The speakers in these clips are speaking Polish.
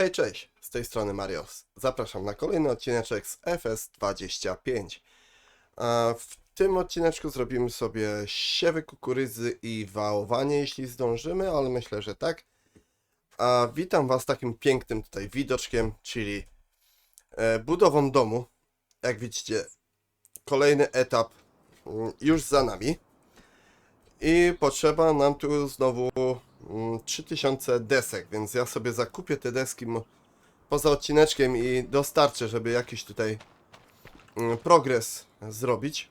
Hej, cześć, z tej strony Marios. Zapraszam na kolejny odcineczek z FS25. A w tym odcineczku zrobimy sobie siewy kukurydzy i wałowanie, jeśli zdążymy, ale myślę, że tak. A witam Was takim pięknym tutaj widoczkiem, czyli e, budową domu. Jak widzicie, kolejny etap mm, już za nami. I potrzeba nam tu znowu 3000 desek, więc ja sobie zakupię te deski poza odcineczkiem i dostarczę, żeby jakiś tutaj mm, progres zrobić.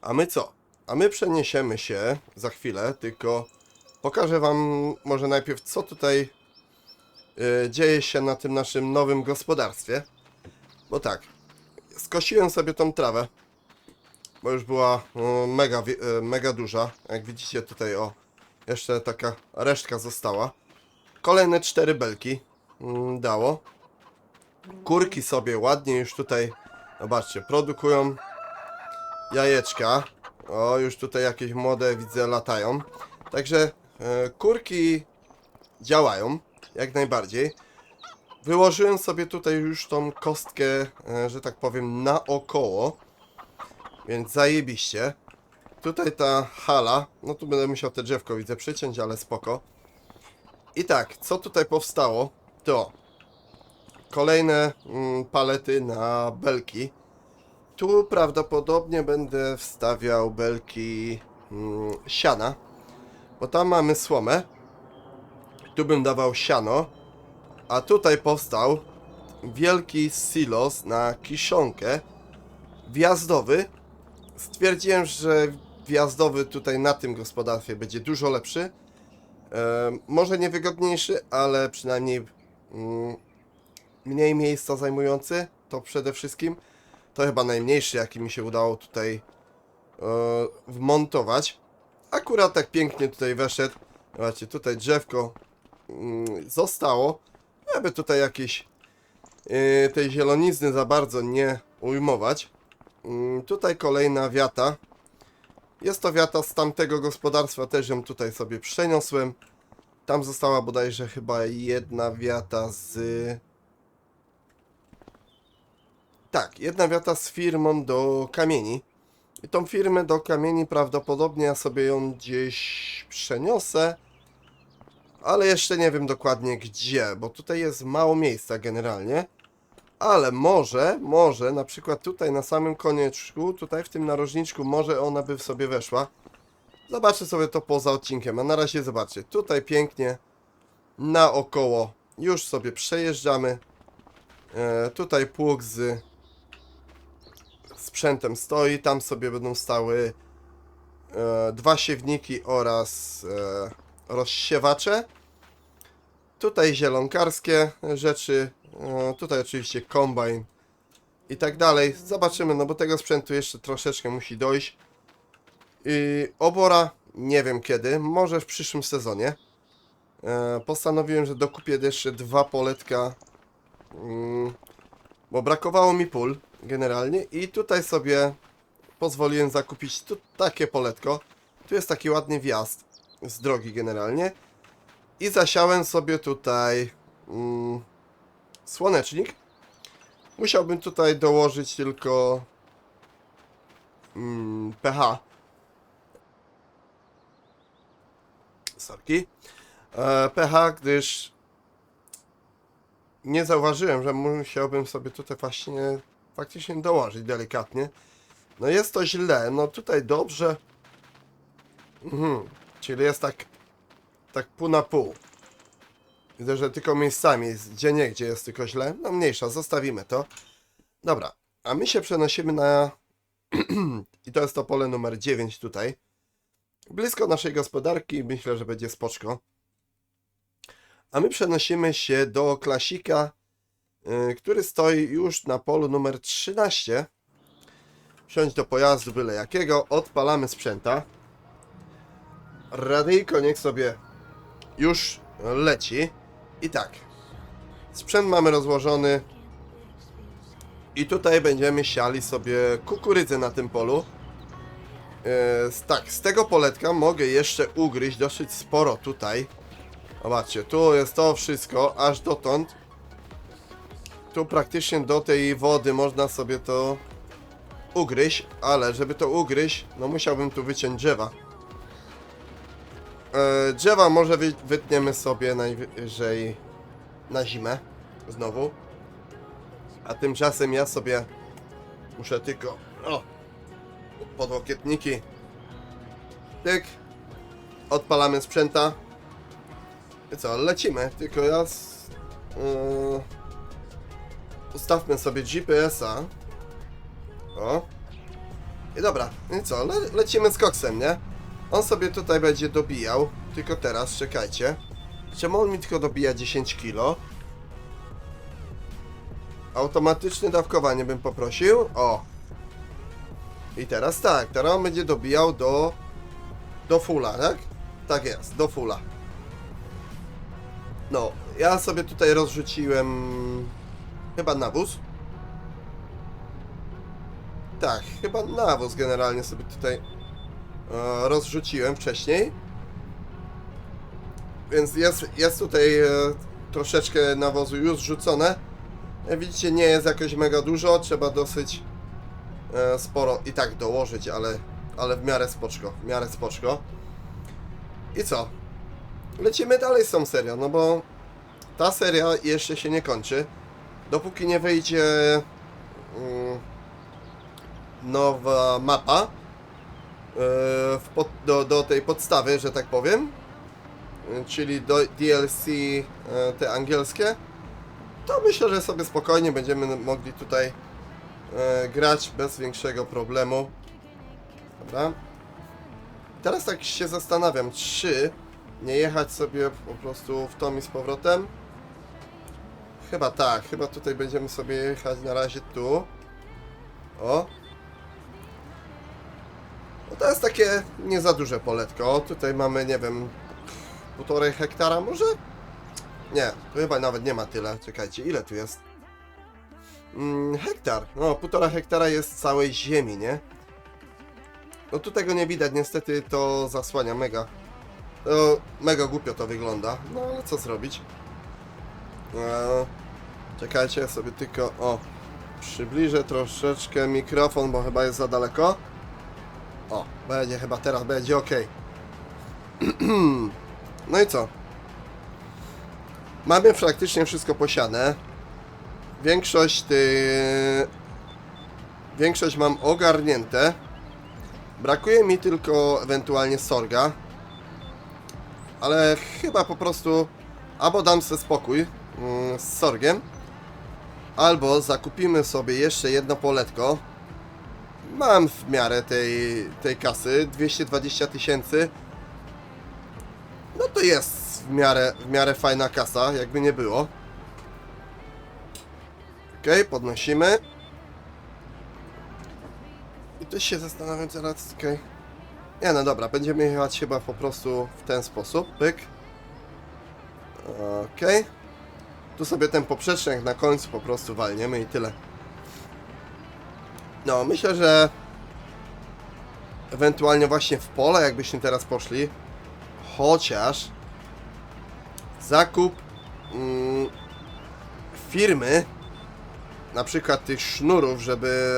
A my co? A my przeniesiemy się za chwilę, tylko pokażę Wam może najpierw, co tutaj y, dzieje się na tym naszym nowym gospodarstwie. Bo tak, skosiłem sobie tą trawę, bo już była o, mega, e, mega duża. Jak widzicie tutaj, o, jeszcze taka resztka została. Kolejne cztery belki mm, dało. Kurki sobie ładnie już tutaj, zobaczcie, produkują jajeczka. O, już tutaj jakieś młode widzę latają. Także e, kurki działają, jak najbardziej. Wyłożyłem sobie tutaj już tą kostkę, e, że tak powiem, naokoło. Więc zajebiście. Tutaj ta hala, no tu będę musiał te drzewko widzę przyciąć, ale spoko. I tak, co tutaj powstało, to kolejne mm, palety na belki. Tu prawdopodobnie będę wstawiał belki mm, siana, bo tam mamy słomę. Tu bym dawał siano, a tutaj powstał wielki silos na kiszonkę wjazdowy. Stwierdziłem, że wjazdowy tutaj na tym gospodarstwie będzie dużo lepszy. E, może niewygodniejszy, ale przynajmniej mm, mniej miejsca zajmujący. To przede wszystkim. To chyba najmniejszy, jaki mi się udało tutaj e, wmontować. Akurat tak pięknie tutaj weszedł. Zobaczcie, tutaj drzewko mm, zostało. Żeby tutaj jakieś e, tej zielonizny za bardzo nie ujmować. Mm, Tutaj kolejna wiata. Jest to wiata z tamtego gospodarstwa, też ją tutaj sobie przeniosłem. Tam została bodajże chyba jedna wiata z... Tak, jedna wiata z firmą do kamieni. I tą firmę do kamieni prawdopodobnie ja sobie ją gdzieś przeniosę. Ale jeszcze nie wiem dokładnie gdzie, bo tutaj jest mało miejsca generalnie. Ale może, może, na przykład tutaj na samym konieczku, tutaj w tym narożniczku, może ona by sobie weszła. Zobaczę sobie to poza odcinkiem, a na razie zobaczcie. Tutaj pięknie, naokoło, już sobie przejeżdżamy. E, tutaj pług z sprzętem stoi, tam sobie będą stały e, dwa siewniki oraz e, rozsiewacze. Tutaj zielonkarskie rzeczy, tutaj oczywiście kombajn i tak dalej. Zobaczymy, no bo tego sprzętu jeszcze troszeczkę musi dojść. I obora nie wiem kiedy, może w przyszłym sezonie. E, Postanowiłem, że dokupię jeszcze dwa poletka, mm, bo brakowało mi pól generalnie i tutaj sobie pozwoliłem zakupić tu takie poletko. Tu jest taki ładny wjazd z drogi generalnie. I zasiałem sobie tutaj mm, słonecznik. Musiałbym tutaj dołożyć tylko mm, pH. Sorki. E, pH, gdyż nie zauważyłem, że musiałbym sobie tutaj właśnie faktycznie dołożyć delikatnie. No jest to źle, no tutaj dobrze. Mhm. Czyli jest tak tak pół na pół. Widzę, że tylko miejscami, gdzie nie, gdzie jest tylko źle. No mniejsza, zostawimy to. Dobra, a my się przenosimy na... I to jest to pole numer 9 tutaj. Blisko naszej gospodarki, myślę, że będzie spoczko. A my przenosimy się do klasika, yy, który stoi już na polu numer 13. Wsiąść do pojazdu byle jakiego, odpalamy sprzęta. Radyjko niech sobie już leci. I tak. Sprzęt mamy rozłożony. I tutaj będziemy siali sobie kukurydzę na tym polu. Z- tak, z tego poletka mogę jeszcze ugryźć dosyć sporo tutaj. Zobaczcie, tu jest to wszystko, aż dotąd. Tu praktycznie do tej wody można sobie to ugryźć, ale żeby to ugryźć, no musiałbym tu wyciąć drzewa. E, drzewa może wy, wytniemy sobie najwyżej na zimę, znowu. A tymczasem ja sobie muszę tylko, o, podłokietniki, tyk, odpalamy sprzęta. I co, lecimy, tylko ja s- yy, ustawmy sobie GPS-a. O. I dobra, i co, le lecimy z koksem, nie? On sobie tutaj będzie dobijał, tylko teraz, czekajcie. Czemu on mi tylko dobija 10 kilo? Automatyczne dawkowanie bym poprosił. O. I teraz tak, teraz on będzie dobijał do do fulla, tak? Tak jest, do fulla. No, ja sobie tutaj rozrzuciłem chyba nawóz. Tak, chyba nawóz generalnie sobie tutaj rozrzuciłem wcześniej. Więc jest, jest tutaj e, troszeczkę nawozu już rzucone. Jak widzicie, nie jest jakoś mega dużo, trzeba dosyć e, sporo i tak dołożyć, ale, ale w miarę spoczko, w miarę spoczko. I co? Lecimy dalej z tą serią, no bo ta seria jeszcze się nie kończy. Dopóki nie wyjdzie mm, nowa mapa e, pod, do, do tej podstawy, że tak powiem, e, czyli do DLC e, te angielskie, to myślę, że sobie spokojnie będziemy mogli tutaj e, grać bez większego problemu. Dobra. Teraz tak się zastanawiam, czy nie jechać sobie po prostu w tom i z powrotem. Chyba tak, chyba tutaj będziemy sobie jechać na razie tu. O. No to jest takie nie za duże poletko. Tutaj mamy, nie wiem, półtorej hektara może? Nie, tu chyba nawet nie ma tyle. Czekajcie, ile tu jest? Mm, hektar. No, półtora hektara jest całej ziemi, nie? No tu tego nie widać, niestety to zasłania mega. To mega głupio to wygląda. No ale co zrobić? Eee, czekajcie, sobie tylko o przybliżę troszeczkę mikrofon, bo chyba jest za daleko. O, będzie chyba teraz będzie ok. no i co? Mamy praktycznie wszystko posiane. Większość ty... Większość mam ogarnięte. Brakuje mi tylko ewentualnie sorga. Ale chyba po prostu albo dam sobie spokój mm, z sorgiem, albo zakupimy sobie jeszcze jedno poletko. Mam w miarę tej, tej kasy 220 tysięcy. No to jest w miarę, w miarę fajna kasa, jakby nie było. Ok, podnosimy. I też się zastanawiam teraz, okej. Nie no dobra, będziemy jechać chyba po prostu w ten sposób, pyk. Okej. Tu sobie ten poprzecznik na końcu po prostu walniemy i tyle. No, myślę, że ewentualnie właśnie w pole jakbyśmy teraz poszli, chociaż zakup mm, firmy, na przykład tych sznurów, żeby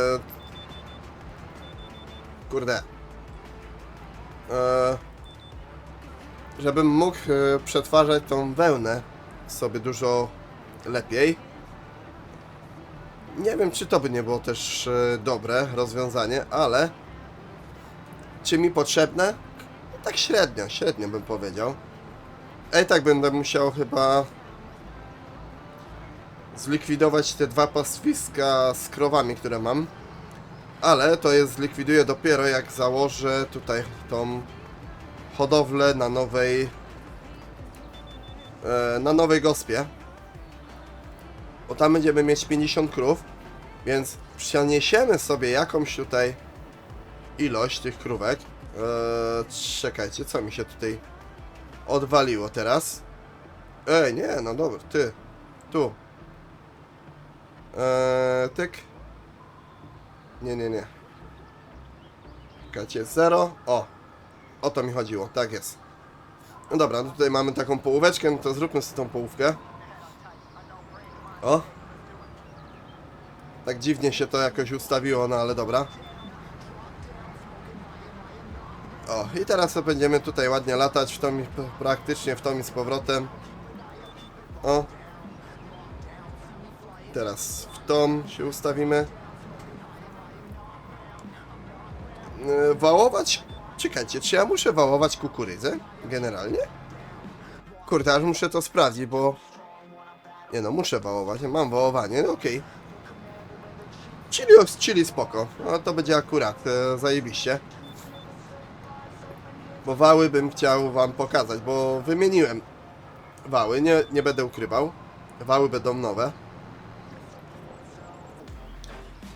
kurde e, żebym mógł e, przetwarzać tą wełnę sobie dużo lepiej. Nie wiem, czy to by nie było też e, dobre rozwiązanie, ale czy mi potrzebne? Tak średnio, średnio bym powiedział. I tak będę musiał chyba zlikwidować te dwa pastwiska z krowami, które mam. Ale to jest zlikwiduję dopiero jak założę tutaj tą hodowlę na nowej e, na nowej gospie. Bo tam będziemy mieć 50 krów, więc przeniesiemy sobie jakąś tutaj ilość tych krówek. E, czekajcie, co mi się tutaj odwaliło teraz? Ej, nie, no dobra, ty. Tu. E, tyk. Nie, nie, nie. Czekajcie, 0. O. O to mi chodziło, tak jest. No dobra, no tutaj mamy taką połóweczkę, no to zróbmy sobie tą połówkę. O! Tak dziwnie się to jakoś ustawiło, no ale dobra. O, i teraz sobie będziemy tutaj ładnie latać w i praktycznie w i z powrotem. O. Teraz w tą się ustawimy. Yy, Wałować? Czekajcie, czy ja muszę wałować kukurydzę? Generalnie? Kurde, aż muszę to sprawdzić, bo... Nie no, muszę wałować, mam wałowanie, no okej. Czyli, czyli spoko, no to będzie akurat e, zajebiście. Bo wały bym chciał wam pokazać, bo wymieniłem wały, nie, nie będę ukrywał. Wały będą nowe.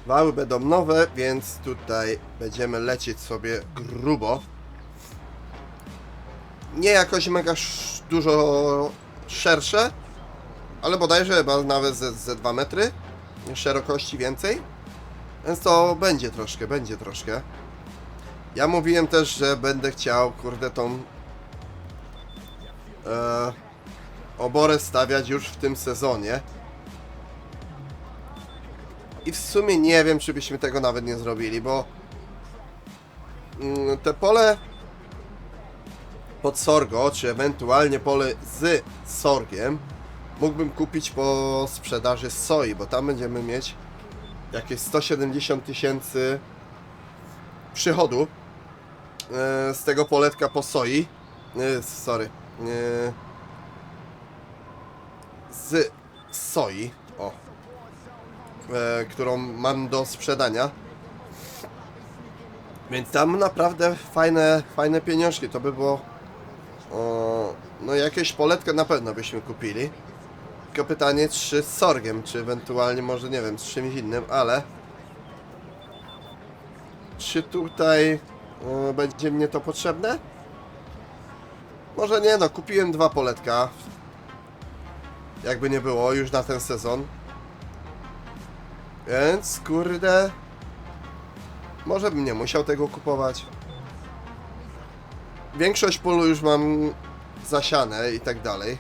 Wały będą nowe, więc tutaj będziemy lecieć sobie grubo. Nie jakoś mega dużo szersze, ale bodajże chyba nawet ze 2 metry szerokości więcej. Więc to będzie troszkę, będzie troszkę. Ja mówiłem też, że będę chciał, kurde, tą e, oborę stawiać już w tym sezonie. I w sumie nie wiem, czy byśmy tego nawet nie zrobili, bo mm, te pole pod sorgo, czy ewentualnie pole z sorgiem mógłbym kupić po sprzedaży soi, bo tam będziemy mieć jakieś 170 tysięcy przychodu e, z tego poletka po soi. E, sorry. E, z soi. O. Którą mam do sprzedania. Więc tam naprawdę fajne, fajne pieniążki. To by było. O, no jakieś poletkę na pewno byśmy kupili. Tylko pytanie, czy z sorgiem, czy ewentualnie może nie wiem, z czymś innym, ale. Czy tutaj e, będzie mnie to potrzebne? Może nie, no kupiłem dwa poletka. Jakby nie było, już na ten sezon. Więc kurde. Może bym nie musiał tego kupować. Większość polu już mam zasiane i tak dalej.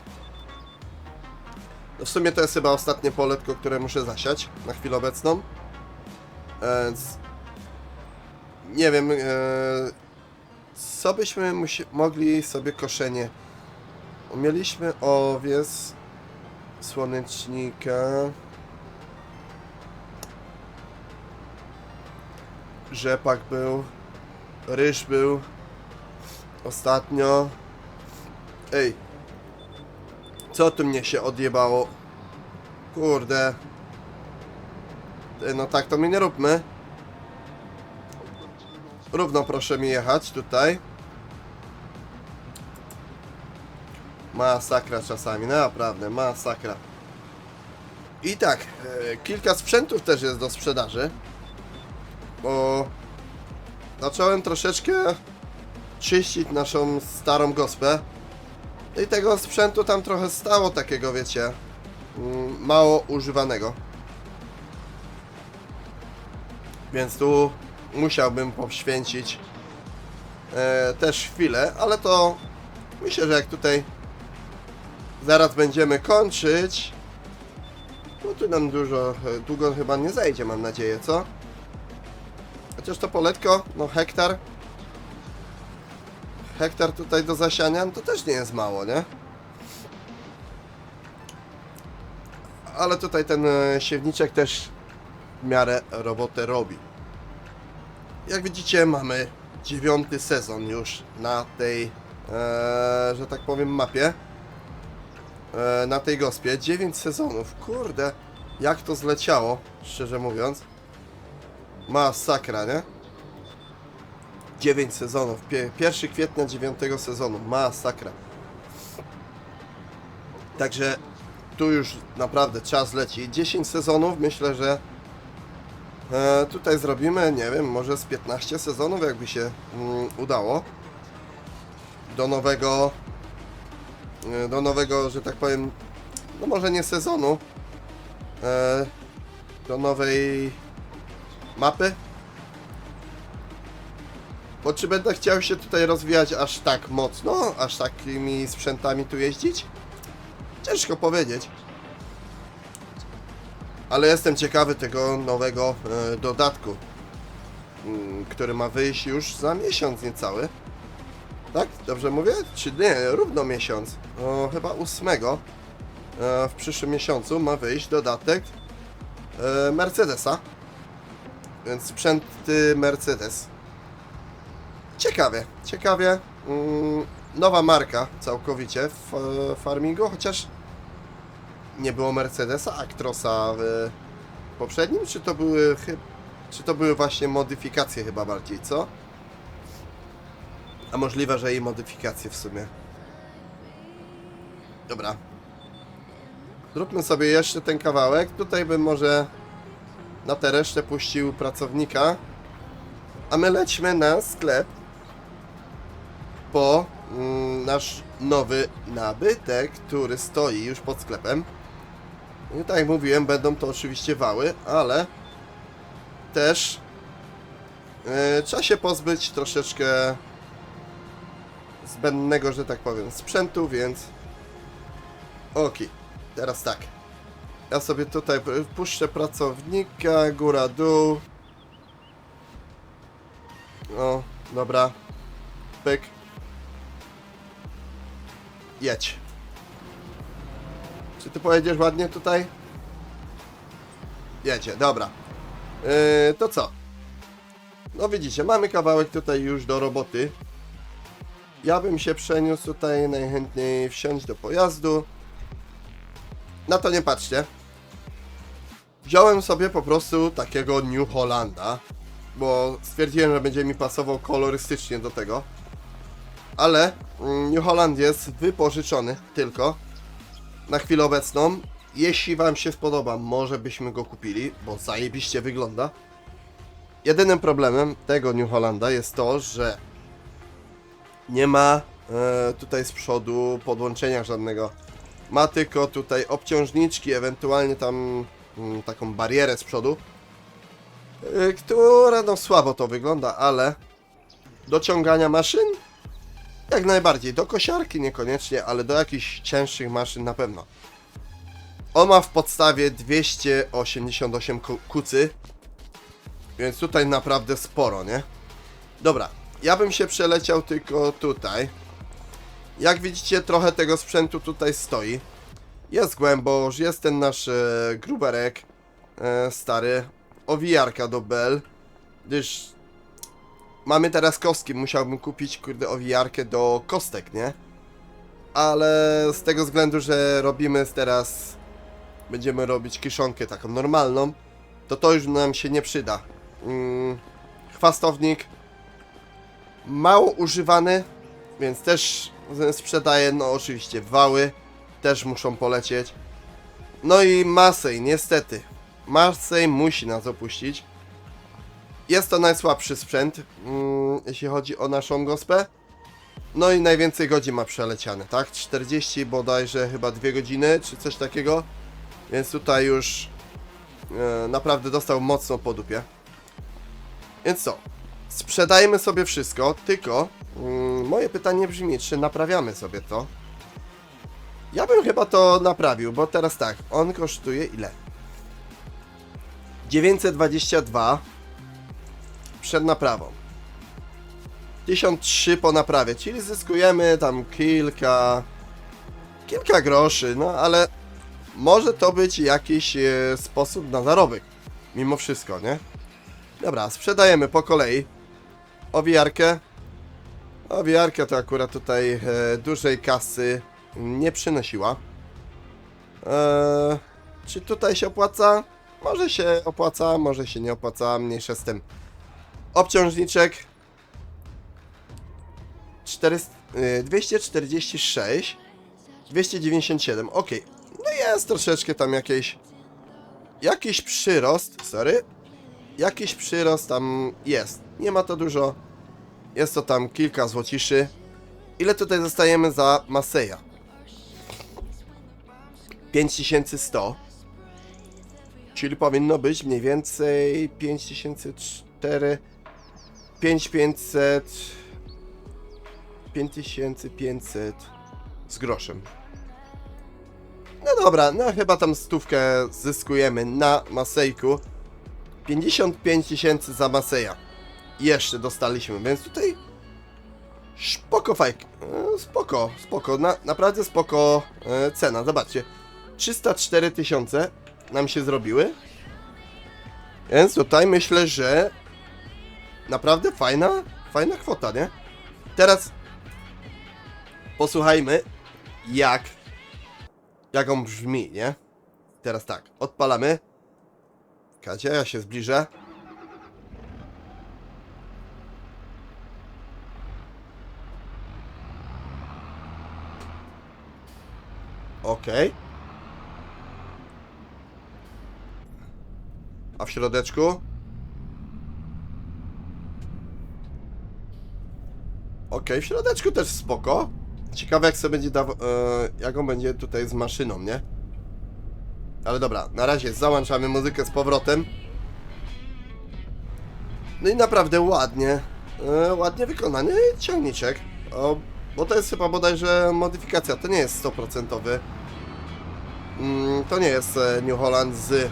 No w sumie to jest chyba ostatnie poletko, które muszę zasiać na chwilę obecną. Więc nie wiem, e, co byśmy mogli sobie koszenie. Mieliśmy owiec, słonecznika. Rzepak był, ryż był ostatnio. Ej, co tu mnie się odjebało? Kurde. No tak to my nie róbmy. Równo proszę mi jechać tutaj. Masakra czasami, naprawdę, masakra. I tak, e, kilka sprzętów też jest do sprzedaży. Bo zacząłem troszeczkę czyścić naszą starą gospę. I tego sprzętu tam trochę stało takiego, wiecie, mm, mało używanego. Więc tu musiałbym poświęcić e, też chwilę, ale to myślę, że jak tutaj zaraz będziemy kończyć, no tu nam dużo, e, długo chyba nie zajdzie, mam nadzieję, co? Chociaż to poletko, no hektar, hektar tutaj do zasiania, no to też nie jest mało, nie? Ale tutaj ten e, siewniczek też w miarę robotę robi. Jak widzicie, mamy dziewiąty sezon już na tej, e, że tak powiem, mapie. E, na tej gospie. 9 sezonów. Kurde, jak to zleciało, szczerze mówiąc. Masakra, nie? 9 sezonów. Pie- 1 kwietnia 9 sezonu. Masakra. Także tu już naprawdę czas leci. 10 sezonów myślę, że e, tutaj zrobimy, nie wiem, może z 15 sezonów, jakby się mm, udało. Do nowego, e, do nowego, że tak powiem, no może nie sezonu, e, do nowej mapy. Bo czy będę chciał się tutaj rozwijać aż tak mocno, aż takimi sprzętami tu jeździć? Ciężko powiedzieć. Ale jestem ciekawy tego nowego e, dodatku, mm, który ma wyjść już za miesiąc niecały. Tak? Dobrze mówię? Czy nie? Równo miesiąc. O, chyba ósmego. E, w przyszłym miesiącu ma wyjść dodatek e, Mercedesa. Więc sprzęty Mercedes. Ciekawie, ciekawie. Mm, nowa marka całkowicie w e, farmingu, chociaż nie było Mercedesa, Actrosa w poprzednim, czy to były czy to były właśnie modyfikacje chyba bardziej, co? A możliwe, że i modyfikacje w sumie. Dobra. Zróbmy sobie jeszcze ten kawałek. Tutaj bym może na tę resztę puścił pracownika. A my lećmy na sklep po mm, nasz nowy nabytek, który stoi już pod sklepem. I tak jak mówiłem, będą to oczywiście wały, ale też e, trzeba się pozbyć troszeczkę zbędnego, że tak powiem, sprzętu, więc okej, teraz tak. Ja sobie tutaj puszczę pracownika, góra, dół. O, dobra. Pyk. Jedź. Czy ty pojedziesz ładnie tutaj? Jedzie, dobra. Yy, to co? No widzicie, mamy kawałek tutaj już do roboty. Ja bym się przeniósł tutaj najchętniej wsiąść do pojazdu. Na to nie patrzcie. Wziąłem sobie po prostu takiego New Hollanda, bo stwierdziłem, że będzie mi pasował kolorystycznie do tego. Ale mm, New Holland jest wypożyczony tylko na chwilę obecną. Jeśli Wam się spodoba, może byśmy go kupili, bo zajebiście wygląda. Jedynym problemem tego New Hollanda jest to, że nie ma e, tutaj z przodu podłączenia żadnego. Ma tylko tutaj obciążniczki, ewentualnie tam mm, taką barierę z przodu, e, która no słabo to wygląda, ale do ciągania maszyn jak najbardziej. Do kosiarki niekoniecznie, ale do jakichś cięższych maszyn na pewno. On ma w podstawie 288 ku- kucy, więc tutaj naprawdę sporo, nie? Dobra, ja bym się przeleciał tylko tutaj. Jak widzicie, trochę tego sprzętu tutaj stoi. Jest głęboż, jest ten nasz e, gruberek e, stary, owijarka do bel, gdyż mamy teraz kostki, musiałbym kupić kurde owijarkę do kostek, nie? Ale z tego względu, że robimy teraz, będziemy robić kiszonkę taką normalną, to to już nam się nie przyda. Mm, chwastownik mało używany, więc też sprzedaję, no oczywiście wały też muszą polecieć. No i Masej, niestety. Masej musi nas opuścić. Jest to najsłabszy sprzęt, mm, jeśli chodzi o naszą gospę. No i najwięcej godzin ma przeleciane, tak? 40 bodajże chyba 2 godziny, czy coś takiego. Więc tutaj już e, naprawdę dostał mocno po dupie. Więc co? Sprzedajmy sobie wszystko, tylko mm, moje pytanie brzmi, czy naprawiamy sobie to? Ja bym chyba to naprawił, bo teraz tak, on kosztuje ile? 922 przed naprawą. 1003 po naprawie, czyli zyskujemy tam kilka kilka groszy, no ale może to być jakiś e, sposób na zarobek. Mimo wszystko, nie? Dobra, sprzedajemy po kolei. Owijarkę. Owijarka to akurat tutaj e, dużej kasy nie przynosiła. E, czy tutaj się opłaca? Może się opłaca, może się nie opłaca, mniejsza z tym. Obciążniczek 400, y, 246 297, ok. No jest troszeczkę tam jakieś jakiś przyrost, sorry. Jakiś przyrost tam jest. Nie ma to dużo. Jest to tam kilka złociszy. Ile tutaj dostajemy za Maseja? 5100. Czyli powinno być mniej więcej 5004. 5500 5500 z groszem. No dobra, no chyba tam stówkę zyskujemy na Masejku. 55 tysięcy za Maseja. Jeszcze dostaliśmy, więc tutaj spoko fajk. e, Spoko, spoko, na, naprawdę spoko e, cena. Zobaczcie, 304 tysiące nam się zrobiły. Więc tutaj myślę, że naprawdę fajna, fajna kwota, nie? Teraz posłuchajmy, jak, jak on brzmi, nie? Teraz tak, odpalamy. Kadzie, ja się zbliżę. Okej. A w środeczku? Okej, w środeczku też spoko. Ciekawe jak sobie będzie dawał, e, jak on będzie tutaj z maszyną, nie? Ale dobra, na razie załączamy muzykę z powrotem. No i naprawdę ładnie, e, ładnie wykonany ciągniczek. O, bo to jest chyba bodajże modyfikacja, to nie jest 100%. Mm, to nie jest e, New Holland z...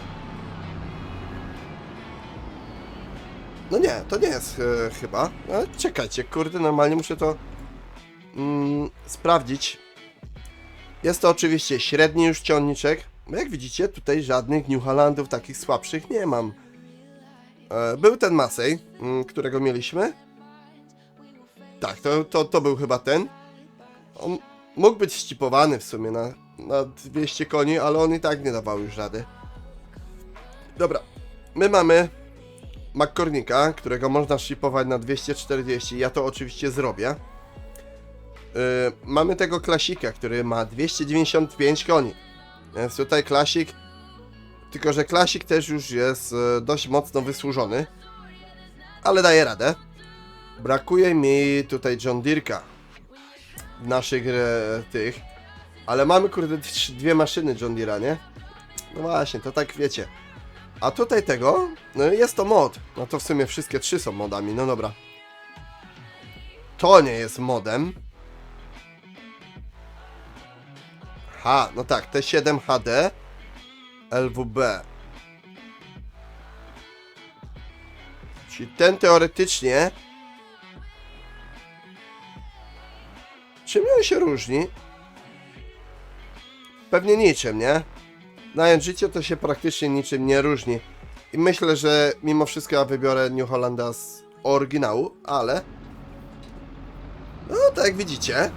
No nie, to nie jest e, chyba. Ale czekajcie, kurde, normalnie muszę to mm, sprawdzić. Jest to oczywiście średni już ciągniczek. No jak widzicie, tutaj żadnych New Hollandów takich słabszych nie mam. E, Był ten Masej, mm, którego mieliśmy. Tak, to, to, to był chyba ten. On mógł być ścipowany w sumie na, na 200 koni, ale on i tak nie dawał już rady. Dobra, my mamy McCornicka, którego można ścipować na 240. Ja to oczywiście zrobię. Yy, mamy tego klasika, który ma 295 koni. Więc tutaj klasik. Tylko, że klasik też już jest e, dość mocno wysłużony. Ale daje radę. Brakuje mi tutaj John w naszych tych. Ale mamy kurde dwie maszyny John Deere'a, nie? No właśnie, to tak wiecie. A tutaj tego, no jest to mod. No to w sumie wszystkie trzy są modami, no dobra. To nie jest modem. Ha, no tak, T7 HD LWB. Czyli ten teoretycznie. Czym on się różni? Pewnie niczym, nie? Znając życie, to się praktycznie niczym nie różni. I myślę, że mimo wszystko ja wybiorę New Hollanda z oryginału, ale... No, tak jak widzicie,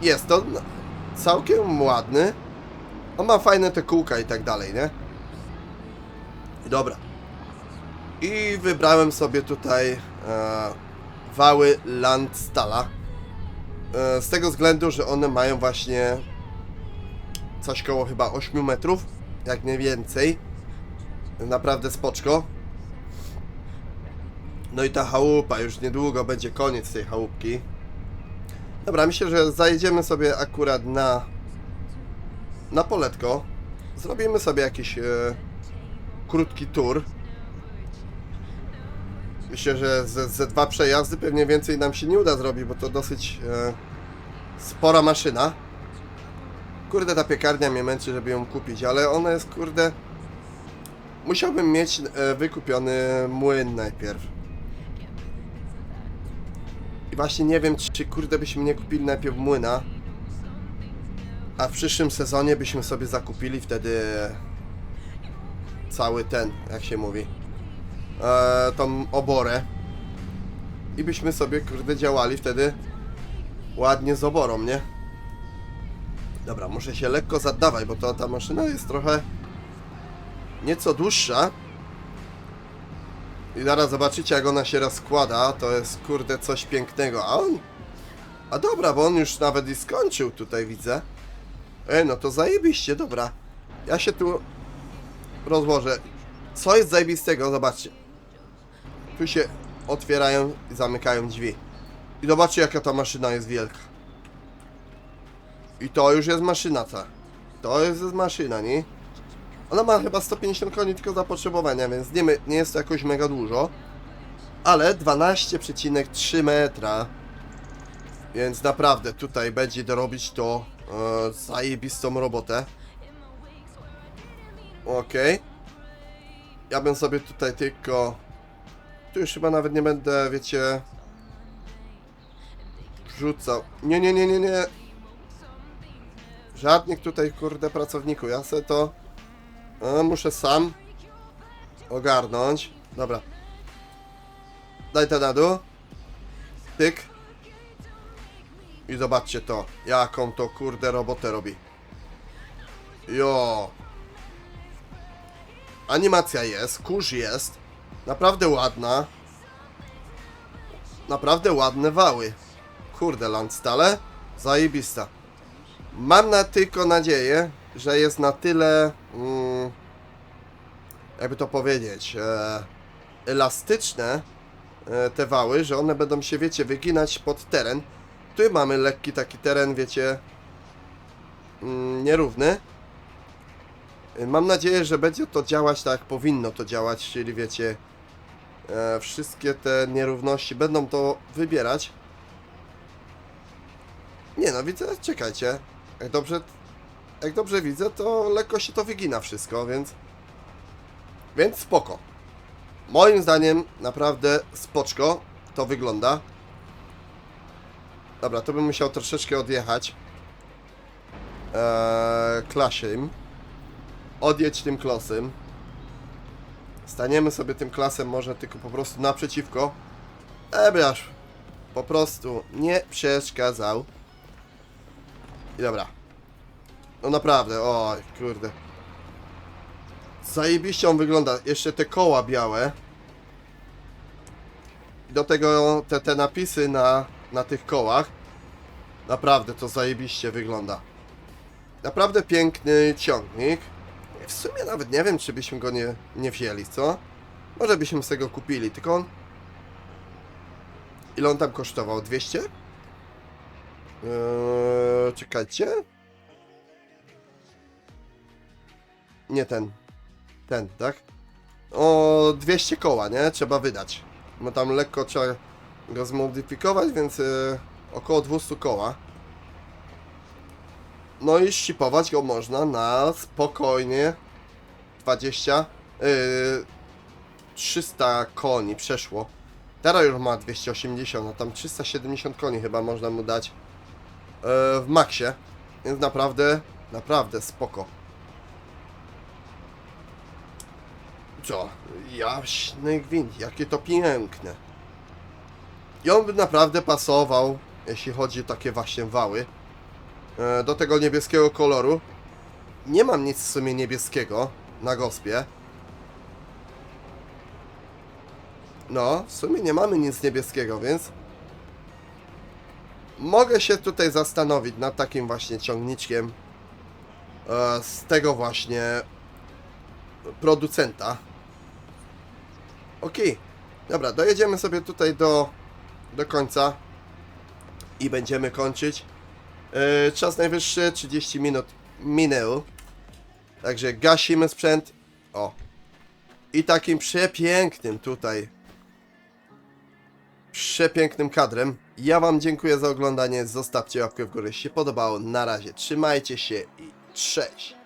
jest to no, całkiem ładny. On ma fajne te kółka i tak dalej, nie? Dobra. I wybrałem sobie tutaj e, wały Landstala. E, z tego względu, że one mają właśnie coś koło chyba 8 metrów, jak nie więcej. Naprawdę spoczko. No i ta chałupa, już niedługo będzie koniec tej chałupki. Dobra, myślę, że zajedziemy sobie akurat na na poletko. Zrobimy sobie jakiś e, krótki tour. Myślę, że ze, ze dwa przejazdy pewnie więcej nam się nie uda zrobić, bo to dosyć e, spora maszyna. Kurde, ta piekarnia mnie męczy, żeby ją kupić, ale ona jest, kurde... Musiałbym mieć e, wykupiony młyn najpierw. I właśnie nie wiem, czy kurde byśmy nie kupili najpierw młyna. A w przyszłym sezonie byśmy sobie zakupili wtedy cały ten, jak się mówi, e, tą oborę. I byśmy sobie, kurde, działali wtedy ładnie z oborą, nie? Dobra, muszę się lekko zaddawać, bo to ta maszyna jest trochę nieco dłuższa. I zaraz zobaczycie, jak ona się rozkłada. To jest, kurde, coś pięknego. A on... A dobra, bo on już nawet i skończył tutaj, widzę. E, no to zajebiście, dobra. Ja się tu rozłożę. Co jest zajebistego? Zobaczcie. Tu się otwierają i zamykają drzwi. I zobaczcie, jaka ta maszyna jest wielka. I to już jest maszyna ta. To jest maszyna, nie? Ona ma chyba 150 koni tylko zapotrzebowania, więc nie, nie jest to jakoś mega dużo. ale 12,3 metra. Więc naprawdę tutaj będzie dorobić to e, zajebistą robotę. Okej. Ja bym sobie tutaj tylko... Tu już chyba nawet nie będę, wiecie... Wrzucał. Nie, nie, nie, nie, nie. Żadnych tutaj, kurde, pracowników. Ja sobie to... E, muszę sam ogarnąć. Dobra. Daj to na dół. Tyk. I zobaczcie to, jaką to kurde robotę robi. Jo. Animacja jest, kurz jest. Naprawdę ładna. Naprawdę ładne wały. Kurde, Landstale. Zajebista. Mam na tylko nadzieję, że jest na tyle... Mm, jakby to powiedzieć... E, elastyczne e, te wały, że one będą się, wiecie, wyginać pod teren. Tu mamy lekki taki teren, wiecie, mm, nierówny. Y, Mam nadzieję, że będzie to działać tak jak powinno to działać, czyli wiecie, e, wszystkie te nierówności będą to wybierać. Nie no, widzę, czekajcie, jak dobrze, jak dobrze widzę, to lekko się to wygina wszystko, więc, więc spoko. Moim zdaniem naprawdę spoczko to wygląda. Dobra, to bym musiał troszeczkę odjechać. Eee, klasiem. Odjedź tym klasem. Staniemy sobie tym klasem może tylko po prostu naprzeciwko. Ebraż. Po prostu nie przeszkadzał. I dobra. No naprawdę, oj kurde. Zajebiście on wygląda. Jeszcze te koła białe. I do tego te, te napisy na, na tych kołach. Naprawdę to zajebiście wygląda. Naprawdę piękny ciągnik. W sumie nawet nie wiem, czy byśmy go nie, nie wzięli, co? Może byśmy sobie go kupili, tylko on... Ile on tam kosztował? 200? Eee, czekajcie. Nie ten. Ten, tak? O 200 koła, nie? Trzeba wydać. Bo tam lekko trzeba go zmodyfikować, więc yy, około 200 koła. No i ścipować go można na spokojnie 20, yy, 300 koni przeszło. Teraz już ma 280, no tam 370 koni chyba można mu dać w maksie. Więc naprawdę, naprawdę spoko. Co? Jaśny gwint, jakie to piękne. I on by naprawdę pasował, jeśli chodzi o takie właśnie wały, e, do tego niebieskiego koloru. Nie mam nic w sumie niebieskiego na gospie. No, w sumie nie mamy nic niebieskiego, więc mogę się tutaj zastanowić nad takim właśnie ciągniczkiem e, z tego właśnie producenta. Okej, dobra, dojedziemy sobie tutaj do, do końca i będziemy kończyć. Yy, czas najwyższy, 30 minut minęło. Także gasimy sprzęt. O. I takim przepięknym tutaj. Przepięknym kadrem. Ja Wam dziękuję za oglądanie. Zostawcie łapkę w górę, jeśli się podobało. Na razie, trzymajcie się i cześć.